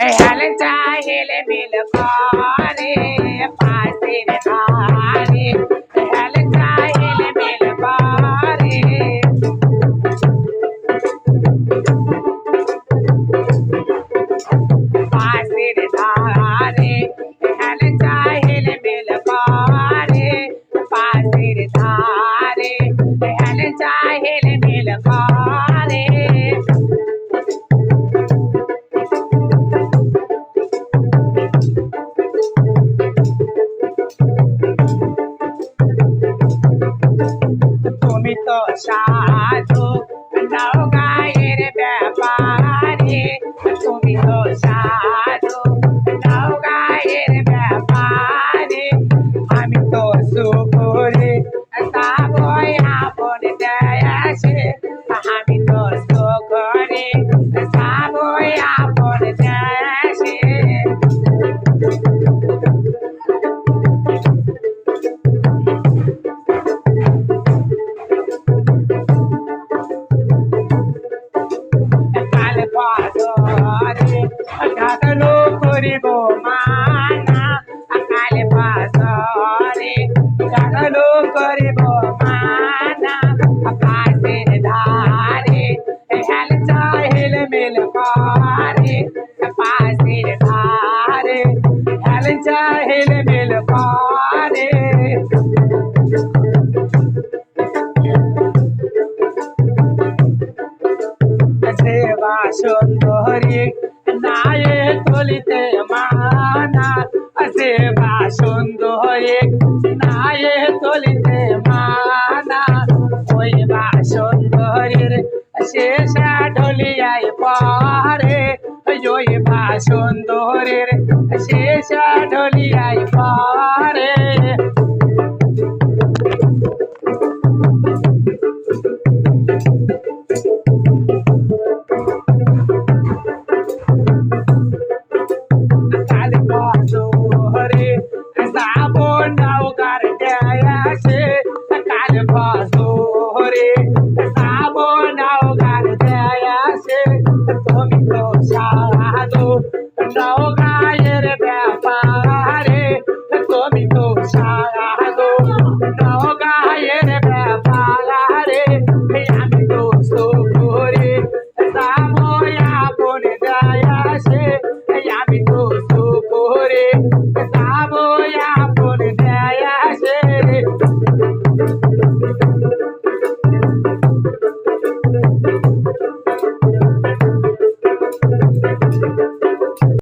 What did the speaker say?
হেলে চাহেলে মিল করে পাশের ধারে সাধু গায়ের ব্যাপারে। কাল পাদরে ঘাটলো করিব মানা কাল পাদরে ঘাটলো করিব মানা পাশের ধারে হেল চাহিল মিল পারে পাশের ধারে হেল চাহিল সেবা সুন্দরী নায়ে তুলিতে মানা সেবা সুন্দরী নায়ে তুলিতে মানা। ওই বা সুন্দরীর শেষা ঢলিয়াই পারে ওই বা সুন্দরীর শেষা ঢলিয়াই পারে